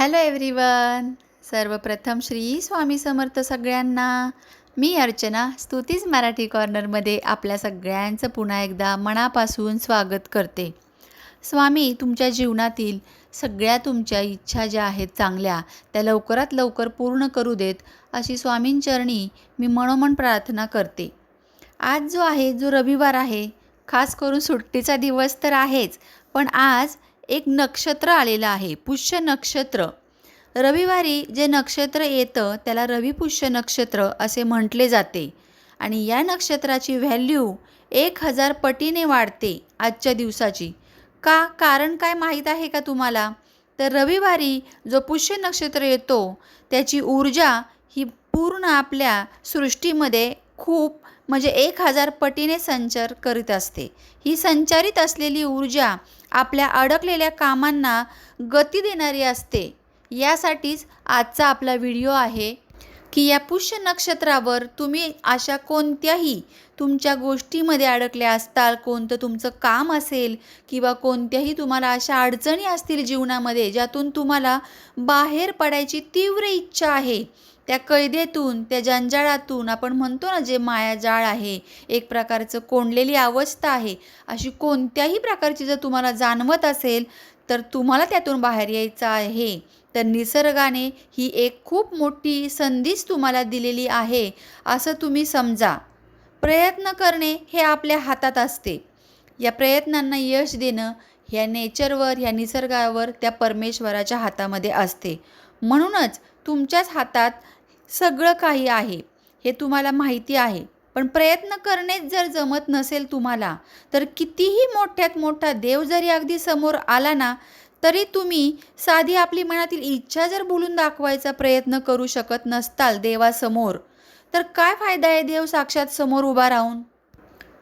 Hello everyone सर्वप्रथम श्री स्वामी समर्थ सगळ्यांना. मी अर्चना स्तुतीज मराठी कॉर्नरमध्ये आपल्या सगळ्यांचं पुन्हा एकदा मनापासून स्वागत करते. स्वामी तुमच्या जीवनातील सगळ्या तुमच्या इच्छा ज्या आहेत चांगल्या त्या लवकरात लवकर पूर्ण करू देत अशी स्वामींचरणी मी मनोमन प्रार्थना करते. आज जो आहे जो रविवार आहे खास करून सुट्टीचा दिवस तर आहेच पण आज एक नक्षत्र आलेलं आहे पुष्य नक्षत्र. रविवारी जे नक्षत्र येतं त्याला रविपुष्य नक्षत्र असे म्हटले जाते. आणि या नक्षत्राची व्हॅल्यू एक हजार पटीने वाढते आजच्या दिवसाची. का? कारण काय माहीत आहे का तुम्हाला? तर रविवारी जो पुष्य नक्षत्र येतो त्याची ऊर्जा ही पूर्ण आपल्या सृष्टीमध्ये खूप म्हणजे एक हजार पटीने संचार करीत असते. ही संचारित असलेली ऊर्जा आपल्या अडकलेल्या कामांना गती देणारी असते. यासाठीच आजचा आपला व्हिडिओ आहे की या पुष्य नक्षत्रावर तुम्ही अशा कोणत्याही तुमच्या गोष्टीमध्ये अडकल्या असताल कोणतं तुमचं काम असेल किंवा कोणत्याही तुम्हाला अशा अडचणी असतील जीवनामध्ये ज्यातून तुम्हाला बाहेर पडायची तीव्र इच्छा आहे त्या कैदेतून त्या जंजाळातून आपण म्हणतो ना जे मायाजाळ आहे एक प्रकारचं कोंडलेली अवस्था आहे अशी कोणत्याही प्रकारची जर तुम्हाला जाणवत असेल तर तुम्हाला त्यातून बाहेर यायचं आहे. तर निसर्गाने ही एक खूप मोठी संधीच तुम्हाला दिलेली आहे असं तुम्ही समजा. प्रयत्न करणे हे आपल्या हातात असते. या प्रयत्नांना यश देणं ह्या नेचरवर ह्या निसर्गावर त्या परमेश्वराच्या हातामध्ये असते. म्हणूनच तुमच्याच हातात सगळं काही आहे. हे तुम्हाला माहिती आहे. पण प्रयत्न करणेच जर जमत नसेल तुम्हाला तर कितीही मोठ्यात मोठा देव जरी अगदी समोर आला ना तरी तुम्ही साधी आपली मनातील इच्छा जर बोलून दाखवायचा प्रयत्न करू शकत नसताल देवासमोर तर काय फायदा आहे देव साक्षात समोर उभा राहून?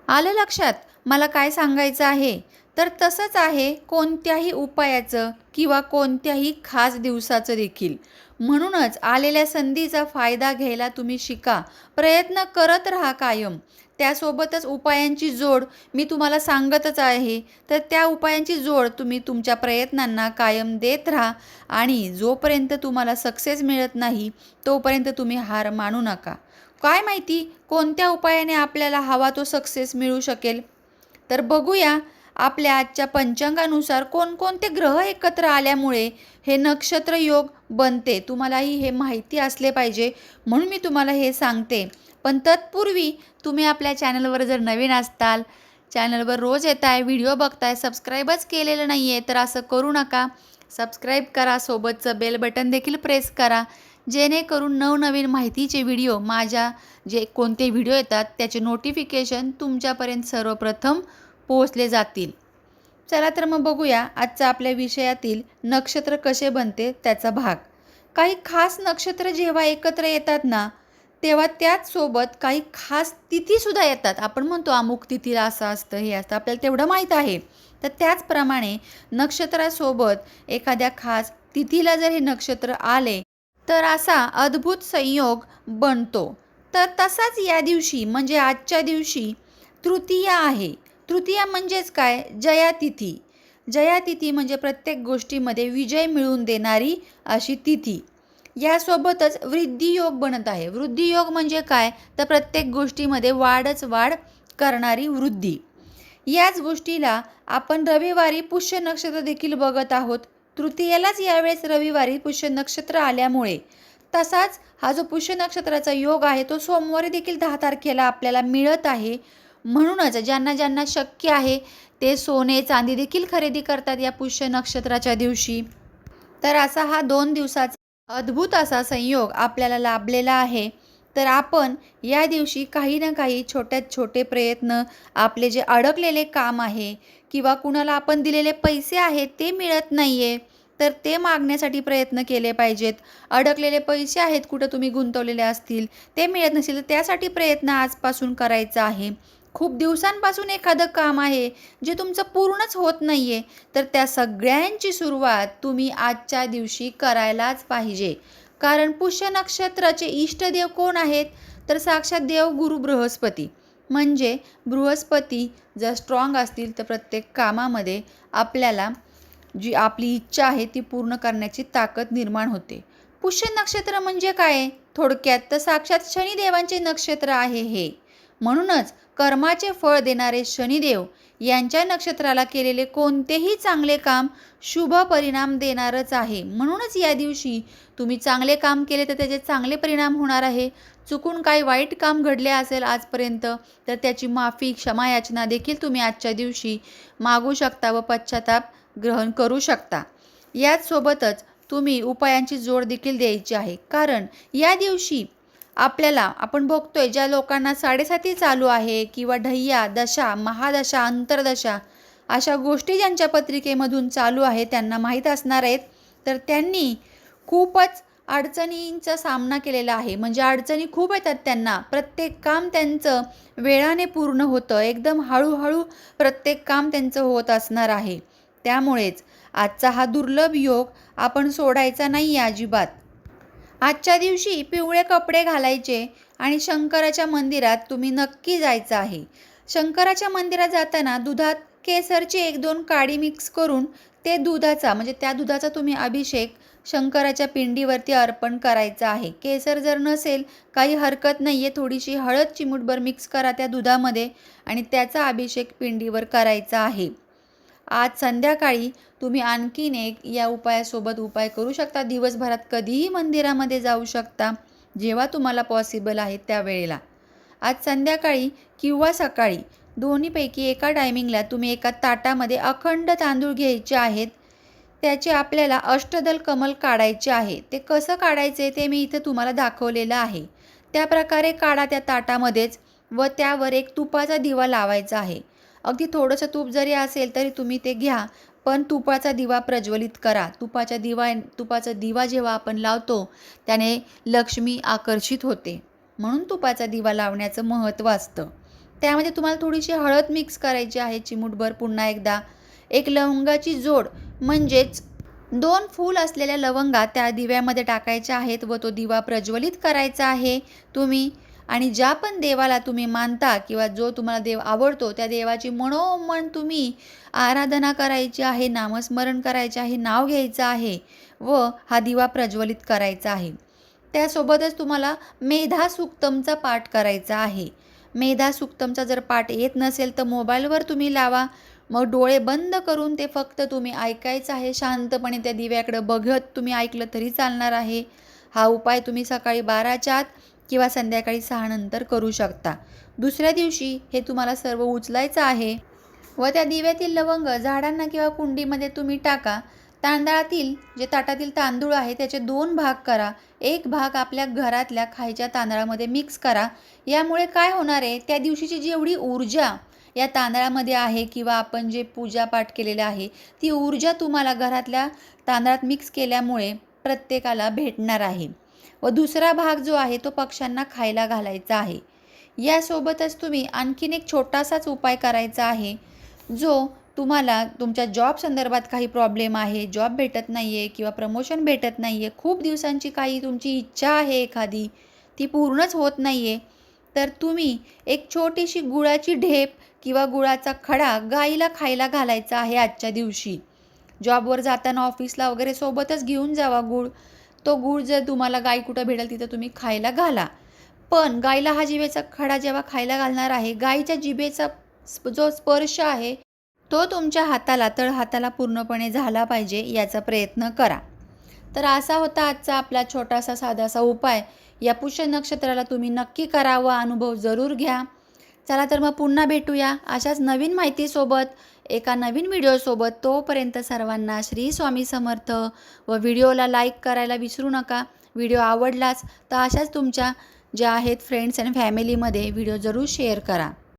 आलं लक्षात? मला काय सांगायचं आहे? तर तसंच आहे कोणत्याही उपायाचं किंवा कोणत्याही खास दिवसाचं देखील. म्हणूनच आलेल्या संधीचा फायदा घ्यायला तुम्ही शिका. प्रयत्न करत राहा कायम. त्यासोबतच उपायांची जोड मी तुम्हाला सांगतच आहे. तर त्या उपायांची जोड तुम्ही तुमच्या प्रयत्नांना कायम देत राहा आणि जोपर्यंत तुम्हाला सक्सेस मिळत नाही तोपर्यंत तुम्ही हार मानू नका. काय माहिती? कोणत्या उपायाने आपल्याला हवा तो सक्सेस मिळू शकेल? तर बघूया. आपल्या आजच्या पंचांगानुसार कोणकोणते ग्रह एकत्र आल्यामुळे हे नक्षत्र योग बनते? तुम्हालाही हे माहिती असले पाहिजे. म्हणून मी तुम्हाला हे सांगते. पण तत्पूर्वी तुम्ही आपल्या चॅनलवर जर नवीन असताल चॅनलवर रोज येत आहे व्हिडिओ बघताय सबस्क्राईबच केलेलं नाही आहे तर असं करू नका. सबस्क्राईब करा सोबतचं बेल बटन देखील प्रेस करा. जेणेकरून नवनवीन माहितीचे व्हिडिओ माझ्या जे कोणते व्हिडिओ येतात त्याचे नोटिफिकेशन तुमच्यापर्यंत सर्वप्रथम पोहोचले जातील. चला तर मग बघूया आजचा आपल्या विषयातील नक्षत्र कसे बनते त्याचा भाग. काही खास नक्षत्र जेव्हा एकत्र येतात ना तेव्हा त्याचसोबत काही खास तिथीसुद्धा येतात. आपण म्हणतो अमुक तिथीला असं असतं हे असतं आपल्याला तेवढं माहीत आहे. तर त्याचप्रमाणे नक्षत्रासोबत एखाद्या खास तिथीला जर हे नक्षत्र आले तर असा अद्भुत संयोग बनतो. तर तसाच या दिवशी म्हणजे आजच्या दिवशी तृतीया आहे. तृतीया म्हणजेच काय? जयातिथी. जयातिथी म्हणजे प्रत्येक गोष्टीमध्ये विजय मिळवून देणारी अशी तिथी. यासोबतच वृद्धियोग बनत आहे. वृद्धियोग म्हणजे काय? तर प्रत्येक गोष्टीमध्ये वाढच वाढ करणारी वृद्धी. याच गोष्टीला आपण रविवारी पुष्य नक्षत्र देखील बघत आहोत. तृतीयेलाच यावेळेस रविवारी पुष्य नक्षत्र आल्यामुळे. तसाच हा जो पुष्य नक्षत्राचा योग आहे तो सोमवारी देखील दहा तारखेला आपल्याला मिळत आहे. म्हणूनच ज्यांना ज्यांना शक्य आहे ते सोने चांदी देखील खरेदी करतात या पुष्य नक्षत्राच्या दिवशी. तर असा हा दोन दिवसाचा अद्भुत असा संयोग आपल्याला लाभलेला आहे. तर आपण या दिवशी काही ना काही छोट्यात छोटे प्रयत्न आपले जे अडकलेले काम आहे किंवा कुणाला आपण दिलेले पैसे आहेत ते मिळत नाही आहे तर ते मागण्यासाठी प्रयत्न केले पाहिजेत. अडकलेले पैसे आहेत कुठं तुम्ही गुंतवलेले असतील ते मिळत नसेल तर त्यासाठी प्रयत्न आजपासून करायचा आहे. खूप दिवसांपासून एखादं काम आहे जे तुमचं पूर्णच होत नाही आहे तर त्या सगळ्यांची सुरुवात तुम्ही आजच्या दिवशी करायलाच पाहिजे. कारण पुष्य नक्षत्राचे इष्टदेव कोण आहेत? तर साक्षात देव गुरु बृहस्पती. म्हणजे बृहस्पती जर स्ट्रॉंग असतील तर प्रत्येक कामामध्ये आपल्याला जी आपली इच्छा आहे ती पूर्ण करण्याची ताकद निर्माण होते. पुष्य नक्षत्र म्हणजे काय? थोडक्यात तर साक्षात शनिदेवांचे नक्षत्र आहे हे. म्हणूनच कर्माचे फळ देणारे शनिदेव यांच्या नक्षत्राला केलेले कोणतेही चांगले काम शुभ परिणाम देणारच आहे. म्हणूनच या दिवशी तुम्ही चांगले काम केले तर त्याचे चांगले परिणाम होणार आहे. चुकून काही वाईट काम घडले असेल आजपर्यंत तर त्याची माफी क्षमा याचना देखील तुम्ही आजच्या दिवशी मागू शकता व पश्चाताप ग्रहण करू शकता. याचसोबतच तुम्ही उपायांची जोड देखील द्यायची आहे. कारण या दिवशी आपल्याला आपण बघतोय ज्या लोकांना साडेसाती चालू आहे किंवा ढय्या दशा महादशा अंतरदशा अशा गोष्टी ज्यांच्या पत्रिकेमधून चालू आहे त्यांना माहीत असणार आहेत. तर त्यांनी खूपच अडचणींचा सामना केलेला आहे. म्हणजे अडचणी खूप येतात त्यांना. प्रत्येक काम त्यांचं वेळाने पूर्ण होतं. एकदम हळूहळू प्रत्येक काम त्यांचं होत असणार आहे. त्यामुळेच आजचा हा दुर्लभ योग आपण सोडायचा नाही अजिबात. आजच्या दिवशी पिवळे कपडे घालायचे आणि शंकराच्या मंदिरात तुम्ही नक्की जायचं आहे. शंकराच्या मंदिरात जाताना दुधात केसरची एक दोन काडी मिक्स करून ते दुधाचा म्हणजे त्या दुधाचा तुम्ही अभिषेक शंकराच्या पिंडीवरती अर्पण करायचा आहे. केसर जर नसेल काही हरकत नाही आहे थोडीशी हळद चिमूटभर मिक्स करा त्या दुधामध्ये आणि त्याचा अभिषेक पिंडीवर करायचा आहे. आज संध्याकाळी तुम्ही आणखीन एक या उपायासोबत उपाय करू शकता. दिवसभरात कधीही मंदिरामध्ये जाऊ शकता जेव्हा तुम्हाला पॉसिबल आहे त्यावेळेला. आज संध्याकाळी किंवा सकाळी दोन्हीपैकी एका टायमिंगला तुम्ही एका ताटामध्ये अखंड तांदूळ घ्यायचे आहेत. त्याचे आपल्याला अष्टदल कमल काढायचे आहे. ते कसं काढायचे ते मी इथं तुम्हाला दाखवलेलं आहे. त्या प्रकारे काढा त्या ताटामध्येच व त्यावर एक तुपाचा दिवा लावायचा आहे. अगदी थोडंसं तूप जरी असेल तरी तुम्ही ते घ्या पण तुपाचा दिवा प्रज्वलित करा. तुपाच्या दिवा तुपाचा दिवा जेव्हा आपण लावतो त्याने लक्ष्मी आकर्षित होते. म्हणून तुपाचा दिवा लावण्याचं महत्त्व असतं. त्यामध्ये तुम्हाला थोडीशी हळद मिक्स करायची आहे चिमूटभर पुन्हा एकदा. एक लवंगाची जोड म्हणजेच दोन फूल असलेल्या लवंगा त्या दिव्यामध्ये टाकायच्या आहेत व तो दिवा प्रज्वलित करायचा आहे. तुम्ही आणि ज्या पण देवाला तुम्ही मानता किंवा जो तुम्हाला देव आवडतो त्या देवाची मनोमन तुम्ही आराधना करायची आहे नामस्मरण करायचे आहे नाव घ्यायचं आहे व हा दिवा प्रज्वलित करायचा आहे. त्यासोबतच तुम्हाला मेधा सुक्तमचा पाठ करायचा आहे. मेधा सुक्तमचा जर पाठ येत नसेल तर मोबाईलवर तुम्ही लावा. मग डोळे बंद करून ते फक्त तुम्ही ऐकायचं आहे. शांतपणे त्या दिव्याकडं बघत तुम्ही ऐकलं तरी चालणार आहे. हा उपाय तुम्ही सकाळी बाराच्या आत किंवा संध्याकाळी सहानंतर करू शकता. दुसऱ्या दिवशी हे तुम्हाला सर्व उचलायचं आहे व त्या दिव्यातील लवंग झाडांना किंवा कुंडीमध्ये तुम्ही टाका. तांदळातील जे ताटातील तांदूळ आहे त्याचे दोन भाग करा. एक भाग आपल्या घरातल्या खायच्या तांदळामध्ये मिक्स करा. यामुळे काय होणार आहे त्या दिवशीची जेवढी ऊर्जा या तांदळामध्ये आहे किंवा आपण जे पूजापाठ केलेलं आहे ती ऊर्जा तुम्हाला घरातल्या तांदळात मिक्स केल्यामुळे प्रत्येकाला भेटणार आहे. व दुसरा भाग जो आहे तो पक्ष्यांना खायला घालायचा आहे. यासोबतच तुम्ही आणखीन एक छोटासाच उपाय करायचा आहे जो तुम्हाला तुमच्या जॉब संदर्भात काही प्रॉब्लेम आहे जॉब भेटत नाही आहे किंवा प्रमोशन भेटत नाही आहे खूप दिवसांची काही तुमची इच्छा आहे एखादी ती पूर्णच होत नाही आहे तर तुम्ही एक छोटीशी गुळाची ढेप किंवा गुळाचा खडा गाईला खायला घालायचा आहे आजच्या दिवशी. जॉबवर जाताना ऑफिसला वगैरे सोबतच घेऊन जावा गुळ. तो गूळ जर तुम्हाला गाय कुठं भेटेल तिथं तुम्ही खायला घाला. पण गायला हा जिभेचा खडा जेव्हा खायला घालणार आहे गायीच्या जिभेचा स्प- जो स्पर्श आहे तो तुमच्या हाताला तळ हाताला पूर्णपणे झाला पाहिजे याचा प्रयत्न करा. तर असा होता आजचा आपला छोटासा साधासा उपाय. या पुष्य नक्षत्राला तुम्ही नक्की करा व अनुभव जरूर घ्या. चला तर मग पुन्हा भेटूया अशाच नवीन माहितीसोबत. एका नवीन व्हिडिओसोबत तोपर्यंत सर्वांना श्री स्वामी समर्थ व व्हिडिओला लाईक करायला विसरू नका. व्हिडिओ आवडलाच तर अशाच तुमच्या ज्या आहेत फ्रेंड्स आणि फॅमिलीमध्ये व्हिडिओ जरूर शेअर करा.